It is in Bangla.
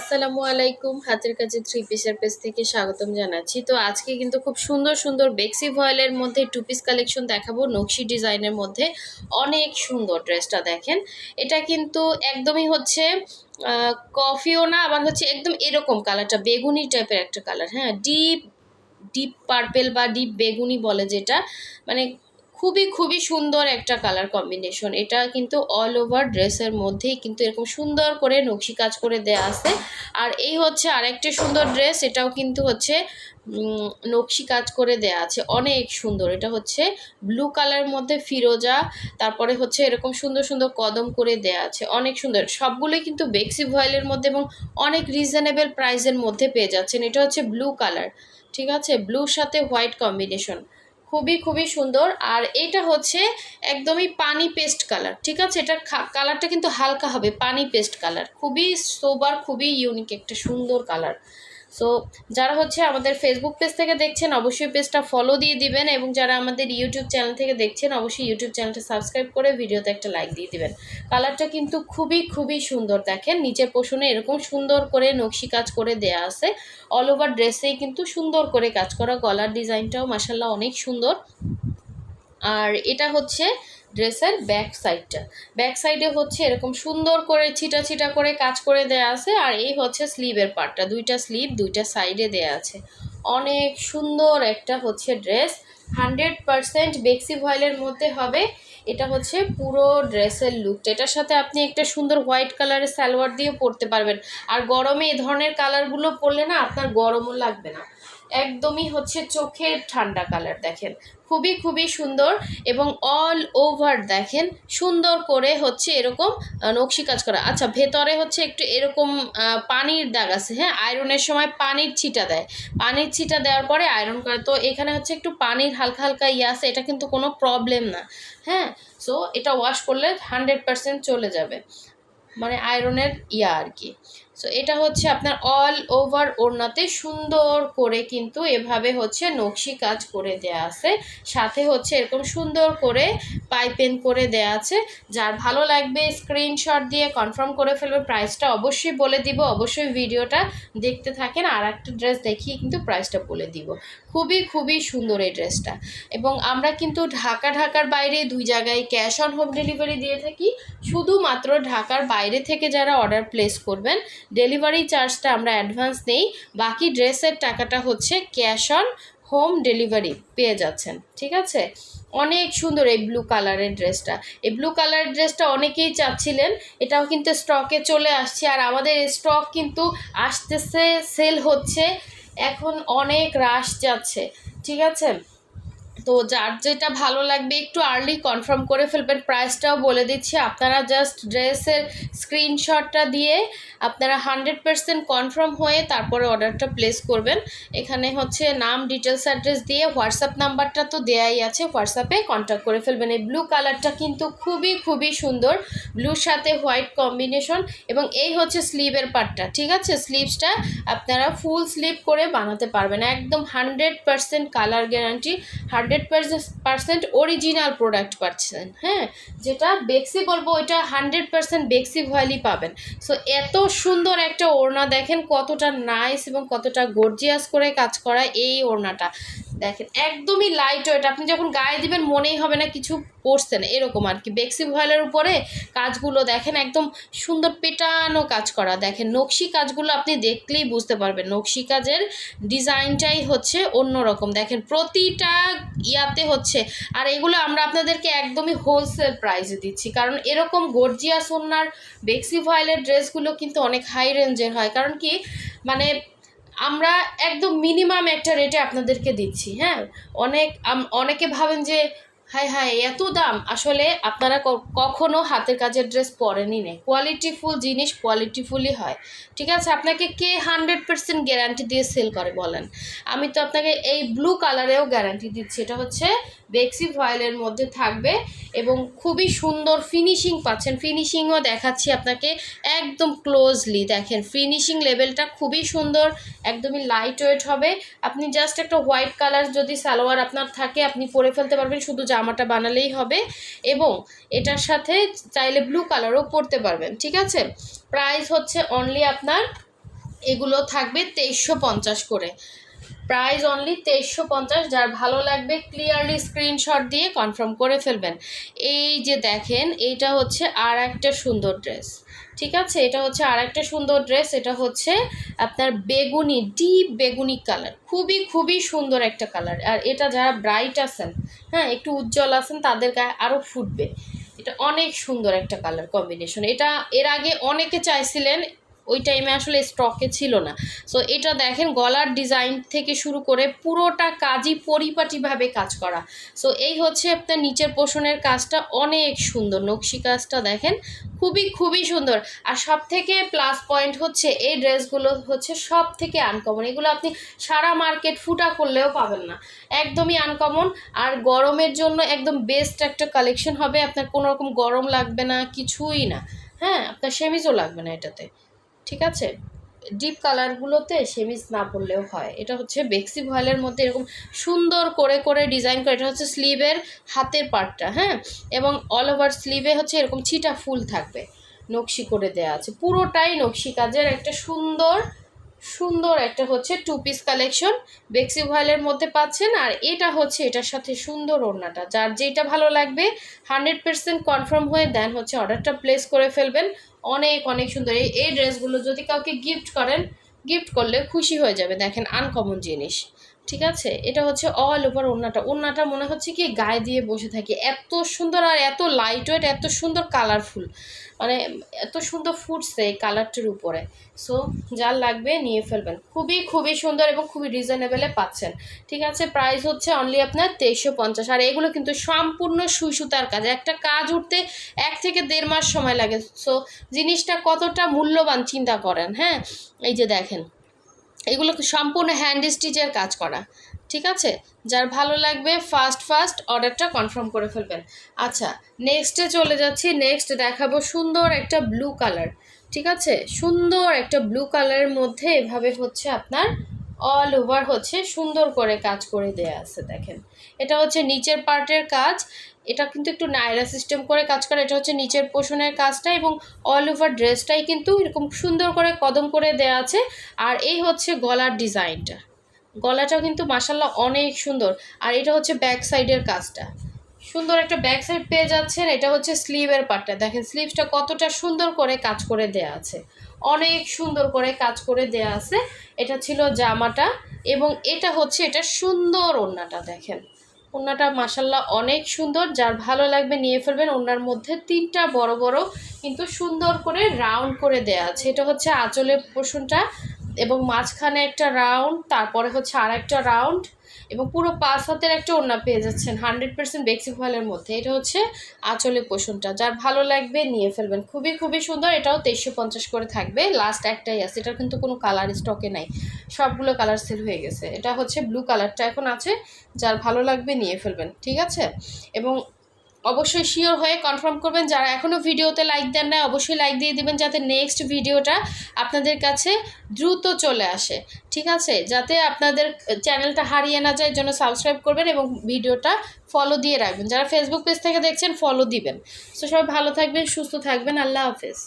আসসালামু আলাইকুম। হাতের কাছে থ্রি পিসের পেজ থেকে স্বাগতম জানাচ্ছি। তো আজকে কিন্তু খুব সুন্দর সুন্দর বেক্সি ভয়েলের মধ্যে টু পিস কালেকশন দেখাবো। নকশি ডিজাইনের মধ্যে অনেক সুন্দর ড্রেসটা দেখেন। এটা কিন্তু একদমই হচ্ছে কফিও না, আবার হচ্ছে একদম এরকম কালারটা বেগুনি টাইপের একটা কালার হ্যাঁ ডিপ ডিপ পার্পেল বা ডিপ বেগুনি বলে যেটা। মানে খুবই খুবই সুন্দর একটা কালার কম্বিনেশন এটা কিন্তু অল ওভার ড্রেসের মধ্যেই কিন্তু এরকম সুন্দর করে নকশি কাজ করে দেয়া আছে। আর এই হচ্ছে আরেকটা সুন্দর ড্রেস এটাও কিন্তু হচ্ছে নকশি কাজ করে দেয়া আছে। অনেক সুন্দর। এটা হচ্ছে ব্লু কালারের মধ্যে ফিরোজা, তারপরে হচ্ছে এরকম সুন্দর সুন্দর কদম করে দেয়া আছে। অনেক সুন্দর। সবগুলোই কিন্তু বেক্সি ভয়েলের মধ্যে এবং অনেক রিজনেবল প্রাইসের মধ্যে পেয়ে যাচ্ছেন। এটা হচ্ছে ব্লু কালার ঠিক আছে? ব্লুর সাথে হোয়াইট কম্বিনেশন খুবই খুবই সুন্দর। আর এটা হচ্ছে একদমই পানি পেস্ট কালার, ঠিক আছে? এটা কালারটা কিন্তু হালকা হবে, পানি পেস্ট কালার। খুবই সোবার, খুবই ইউনিক একটা সুন্দর কালার। সো যারা হচ্ছে আমাদের ফেসবুক পেজ থেকে দেখছেন, অবশ্যই পেজটা ফলো দিয়ে দিবেন এবং যারা আমাদের ইউটিউব চ্যানেল থেকে দেখছেন, অবশ্যই ইউটিউব চ্যানেলটা সাবস্ক্রাইব করে ভিডিওতে একটা লাইক দিয়ে দিবেন। কালারটা কিন্তু খুবই খুবই সুন্দর দেখেন। নিচের পোষণে এরকম সুন্দর করে নকশি কাজ করে দেয়া আছে। অল ওভার ড্রেসেই কিন্তু সুন্দর করে কাজ করা। গলার ডিজাইনটাও মাসাল্লাহ অনেক সুন্দর। আর এটা হচ্ছে ড্রেসের ব্যাক সাইডটা ব্যাক সাইডে হচ্ছে এরকম সুন্দর করে ছিটা ছিটা করে কাজ করে দেয়া আছে, আর এই হচ্ছে স্লিভের পার্টটা দুইটা স্লিভ দুইটা সাইডে দেয়া আছে। অনেক সুন্দর একটা হচ্ছে ড্রেস হান্ড্রেড পারসেন্ট বেক্সি ভয়েলের মধ্যে হবে। এটা হচ্ছে পুরো ড্রেসের লুকটা এটার সাথে আপনি একটা সুন্দর হোয়াইট কালারের সালোয়ার দিয়ে পরতে পারবেন। আর গরমে এই ধরনের কালারগুলো পরলে না আপনার গরমও লাগবে না। একদমই হচ্ছে চোখের ঠান্ডা কালার দেখেন। খুবই খুবই সুন্দর এবং অল ওভার দেখেন, সুন্দর করে হচ্ছে এরকম নকশি কাজ করা। আচ্ছা ভেতরে হচ্ছে একটু এরকম পানির দাগ আছে হ্যাঁ? আয়রনের সময় পানির ছিটা দেয়। পানির ছিটা দেওয়ার পরে আয়রন করে, তো এখানে হচ্ছে একটু পানির হালকা হালকা ইয়ে আছে, এটা কিন্তু কোনো প্রবলেম না হ্যাঁ? সো এটা ওয়াশ করলে হান্ড্রেড পার্সেন্ট চলে যাবে। মানে আয়রনের ইয়া আর কি। সো এটা হচ্ছে আপনার অল ওভার ওড়নাতে সুন্দর করে কিন্তু এভাবে হচ্ছে নকশি কাজ করে দেয়া আছে। সাথে হচ্ছে এরকম সুন্দর করে পাইপেন করে দেয়া আছে। যার ভালো লাগবে স্ক্রিনশট দিয়ে কনফার্ম করে ফেলবে প্রাইসটা অবশ্যই বলে দিব। অবশ্যই ভিডিওটা দেখতে থাকেন, আর একটা ড্রেস দেখিয়ে কিন্তু প্রাইসটা বলে দিব। খুবই খুবই সুন্দর এই ড্রেসটা এবং আমরা কিন্তু ঢাকা, ঢাকার বাইরে দুই জায়গায় ক্যাশ অন হোম ডেলিভারি দিয়ে থাকি। শুধুমাত্র ঢাকার বাইরে থেকে যারা অর্ডার প্লেস করবেন ডেলিভারি চার্জটা আমরা অ্যাডভান্স নেই, বাকি ড্রেসের টাকাটা হচ্ছে ক্যাশ অন হোম ডেলিভারি পেয়ে যাচ্ছেন, ঠিক আছে? অনেক সুন্দর এই ব্লু কালারের ড্রেসটা। এই ব্লু কালারের ড্রেসটা অনেকেই চাচ্ছিলেন, এটাও কিন্তু স্টকে চলে আসছে, আর আমাদের স্টক কিন্তু আসতেছে, সেল হচ্ছে, এখন অনেক রাশ যাচ্ছে, ঠিক আছে? তো যার যেটা ভালো লাগবে, একটু আর্লি কনফার্ম করে ফেলবেন। প্রাইসটাও বলে দিচ্ছি। আপনারা জাস্ট ড্রেসের স্ক্রিনশটটা দিয়ে আপনারা হান্ড্রেড পার্সেন্ট কনফার্ম হয়ে তারপরে অর্ডারটা প্লেস করবেন। এখানে হচ্ছে নাম ডিটেলস অ্যাড্রেস দিয়ে হোয়াটসঅ্যাপ নাম্বারটা তো দেয়াই আছে। হোয়াটসঅ্যাপে কন্ট্যাক্ট করে ফেলবেন। এই ব্লু কালারটা কিন্তু খুবই খুবই সুন্দর। ব্লুর সাথে হোয়াইট কম্বিনেশন এবং এই হচ্ছে স্লিভের পার্টটা ঠিক আছে? স্লিভসটা আপনারা ফুল স্লিভ করে বানাতে পারবেন। একদম hundred percent colour guarantee hundred percent original product পাচ্ছেন হ্যাঁ? যেটা বেক্সি বলব, ওইটা হান্ড্রেড পার্সেন্ট বেক্সি ভয়েলই পাবেন। সো এত সুন্দর একটা ওড়না, দেখেন কতটা নাইস এবং কতটা গর্জিয়াস করে কাজ করা এই ওড়নাটা। দেখেন, একদমই লাইট ওয়েট আপনি যখন গায়ে দিবেন মনেই হবে না, কিছু পড়ছে না, এরকম আর কি। বেক্সি ভয়েলের উপরে কাজগুলো দেখেন, একদম সুন্দর পেটানো কাজ করা। দেখেন, নকশি কাজগুলো আপনি দেখলেই বুঝতে পারবেন, নকশি কাজের ডিজাইনটাই হচ্ছে অন্যরকম। দেখেন, প্রতিটা ইয়াতে হচ্ছে, আর এগুলো আমরা আপনাদেরকে একদমই হোলসেল প্রাইসে দিচ্ছি। কারণ এরকম গর্জিয়া ওনার বেক্সি ভয়েলের ড্রেসগুলো কিন্তু অনেক হাই রেঞ্জের হয়। কারণ কি? মানে আমরা একদম মিনিমাম একটা রেটে আপনাদেরকে দিচ্ছি হ্যাঁ? অনেক অনেকে ভাবেন যে হাই হাই এত দাম। আসলে আপনারা কখনো হাতের কাজের ড্রেস পরেনই নেই। কোয়ালিটিফুল জিনিস কোয়ালিটিফুলই হয়। ঠিক আছে? আপনাকে কে হান্ড্রেড পার্সেন্ট গ্যারান্টি দিয়ে সেল করে বলেন? আমি তো আপনাকে এই ব্লু কালারেও গ্যারান্টি দিচ্ছি। এটা হচ্ছে বেক্সি ভয়েলের মধ্যে থাকবে এবং খুবই সুন্দর ফিনিশিং পাচ্ছেন। ফিনিশিংও দেখাচ্ছি আপনাকে একদম ক্লোজলি দেখেন ফিনিশিং লেভেলটা খুবই সুন্দর, একদমই লাইট ওয়েট হবে। আপনি জাস্ট একটা হোয়াইট কালার যদি সালোয়ার আপনার থাকে, আপনি পরে ফেলতে পারবেন, শুধু জামাটা বানালেই হবে। এবং এটার সাথে চাইলে ব্লু কালারও পরতে পারবেন, ঠিক আছে? প্রাইস হচ্ছে অনলি আপনার, এগুলো থাকবে তেইশশো পঞ্চাশ করে। প্রাইস অনলি তেইশশো পঞ্চাশ, যার ভালো লাগবে ক্লিয়ারলি স্ক্রিনশট দিয়ে কনফার্ম করে ফেলবেন। এই যে দেখেন, এইটা হচ্ছে আর একটা সুন্দর ড্রেস ঠিক আছে? এটা হচ্ছে আর একটা সুন্দর ড্রেস এটা হচ্ছে আপনার বেগুনি ডিপ বেগুনি কালার খুবই খুবই সুন্দর একটা কালার আর এটা যারা ব্রাইট আছেন হ্যাঁ একটু উজ্জ্বল আছেন, তাদের গায়ে আরও ফুটবে। এটা অনেক সুন্দর একটা কালার কম্বিনেশন এটা এর আগে অনেকে চাইছিলেন ওই টাইমে আসলে স্টকে ছিল না। সো এটা দেখেন গলার ডিজাইন থেকে শুরু করে পুরোটা কাজই পরিপাটিভাবে কাজ করা। সো এই হচ্ছে আপনার নিচের পোষণের কাজটা, অনেক সুন্দর। নকশি কাজটা দেখেন, খুবই খুবই সুন্দর। আর সব থেকে প্লাস পয়েন্ট হচ্ছে, এই ড্রেসগুলো হচ্ছে সব থেকে আনকমন এগুলো আপনি সারা মার্কেট ফুটা করলেও পাবেন না। একদমই আনকমন আর গরমের জন্য একদম বেস্ট একটা কালেকশন হবে। আপনার কোনো রকম গরম লাগবে না, কিছুই না। হ্যাঁ আপনার সেমিজও লাগবে না এটাতে। ঠিক আছে? ডিপ কালারগুলোতে সেমিজ না পড়লেও হয়। এটা হচ্ছে বেক্সি ভয়েলের মধ্যে এরকম সুন্দর করে করে ডিজাইন করে, এটা হচ্ছে স্লিভের হাতের পার্টটা হ্যাঁ? এবং অল ওভার স্লিভে হচ্ছে এরকম ছিটা ফুল থাকবে, নকশি করে দেওয়া আছে। পুরোটাই নকশি কাজের একটা সুন্দর সুন্দর একটা হচ্ছে টু পিস কালেকশন বেক্সি ভয়েলের মধ্যে পাচ্ছেন। আর এটা হচ্ছে এটার সাথে সুন্দর ওড়নাটা। যার যেটা ভালো লাগবে হান্ড্রেড পার্সেন্ট কনফার্ম হয়ে দেন হচ্ছে অর্ডারটা প্লেস করে ফেলবেন। অনেক অনেক সুন্দর। এই এই ড্রেসগুলো যদি কাউকে গিফট করেন গিফট করলে খুশি হয়ে যাবে। দেখেন আনকমন জিনিস। ঠিক আছে? এটা হচ্ছে অল ওভার ওড়নাটা। ওড়নাটা মনে হচ্ছে কি গায়ে দিয়ে বসে থাকি। এত সুন্দর আর এত লাইট ওয়েট এত সুন্দর কালারফুল মানে এত সুন্দর ফুটছে এই কালারটির উপরে। সো যার লাগবে নিয়ে ফেলবেন। খুবই খুবই সুন্দর এবং খুবই রিজনেবেলে পাচ্ছেন। ঠিক আছে? প্রাইস হচ্ছে অনলি আপনার তেইশশো পঞ্চাশ। আর এগুলো কিন্তু সম্পূর্ণ সুই সুতার কাজ। একটা কাজ উঠতে এক থেকে দেড় মাস সময় লাগে। সো জিনিসটা কতটা মূল্যবান চিন্তা করেন হ্যাঁ? এই যে দেখেন। এগুলো সম্পূর্ণ হ্যান্ড স্টিচের কাজ করা, ঠিক আছে? যার ভালো লাগবে ফার্স্ট ফার্স্ট অর্ডারটা কনফার্ম করে ফেলবেন। আচ্ছা নেক্সটে চলে যাচ্ছি নেক্সট দেখাবো সুন্দর একটা ব্লু কালার ঠিক আছে? সুন্দর একটা ব্লু কালারের মধ্যে এভাবে হচ্ছে আপনার অল ওভার হচ্ছে সুন্দর করে কাজ করে দেয়া আছে, দেখেন। এটা হচ্ছে নিচের পার্টের কাজ। এটা কিন্তু একটু নায়রা সিস্টেম করে কাজ করে। এটা হচ্ছে নিচের পোষণের কাজটা এবং অল ওভার ড্রেসটাই কিন্তু এরকম সুন্দর করে কদম করে দেয়া আছে। আর এই হচ্ছে গলার ডিজাইনটা গলাটাও কিন্তু মাসাল্লাহ অনেক সুন্দর। আর এটা হচ্ছে ব্যাক সাইডের কাজটা। সুন্দর একটা ব্যাক সাইড পেয়ে যাচ্ছেন, এটা হচ্ছে স্লিভের পার্টটা দেখেন স্লিভসটা কতটা সুন্দর করে কাজ করে দেয়া আছে। অনেক সুন্দর করে কাজ করে দেয়া আছে। এটা ছিল জামাটা এবং এটা হচ্ছে এটা সুন্দর ওড়নাটা, দেখেন। ওড়নাটা মাসাল্লাহ অনেক সুন্দর। যার ভালো লাগবে নিয়ে ফেলবেন। ওড়নার মধ্যে তিনটা বড় বড় কিন্তু সুন্দর করে রাউন্ড করে দেয়া আছে। এটা হচ্ছে আঁচলের পোষণটা এবং মাঝখানে একটা রাউন্ড তারপরে হচ্ছে আর একটা রাউন্ড এবং পুরো পাঁচ হাতের একটা ওড়না পেয়ে যাচ্ছেন হান্ড্রেড পার্সেন্ট বেক্সি ফয়েলের মধ্যে। এটা হচ্ছে আঁচলে পোষণটা। যার ভালো লাগবে নিয়ে ফেলবেন। খুবই খুবই সুন্দর। এটাও তেইশশো পঞ্চাশ করে থাকবে। লাস্ট একটাই আছে। এটার কিন্তু কোনো কালার স্টকে নাই। সবগুলো কালার সেল হয়ে গেছে। এটা হচ্ছে ব্লু কালারটা এখন আছে। যার ভালো লাগবে নিয়ে ফেলবেন। ঠিক আছে? এবং অবশ্যই শিওর হয়ে কনফার্ম করবেন। যারা এখনও ভিডিওতে লাইক দেন না অবশ্যই লাইক দিয়ে দিবেন যাতে নেক্সট ভিডিওটা আপনাদের কাছে দ্রুত চলে আসে। ঠিক আছে? যাতে আপনাদের চ্যানেলটা হারিয়ে না যায় জন্য সাবস্ক্রাইব করবেন এবং ভিডিওটা ফলো দিয়ে রাখবেন। যারা ফেসবুক পেজ থেকে দেখছেন ফলো দিবেন। সো সবাই ভালো থাকবেন, সুস্থ থাকবেন। আল্লাহ হাফেজ।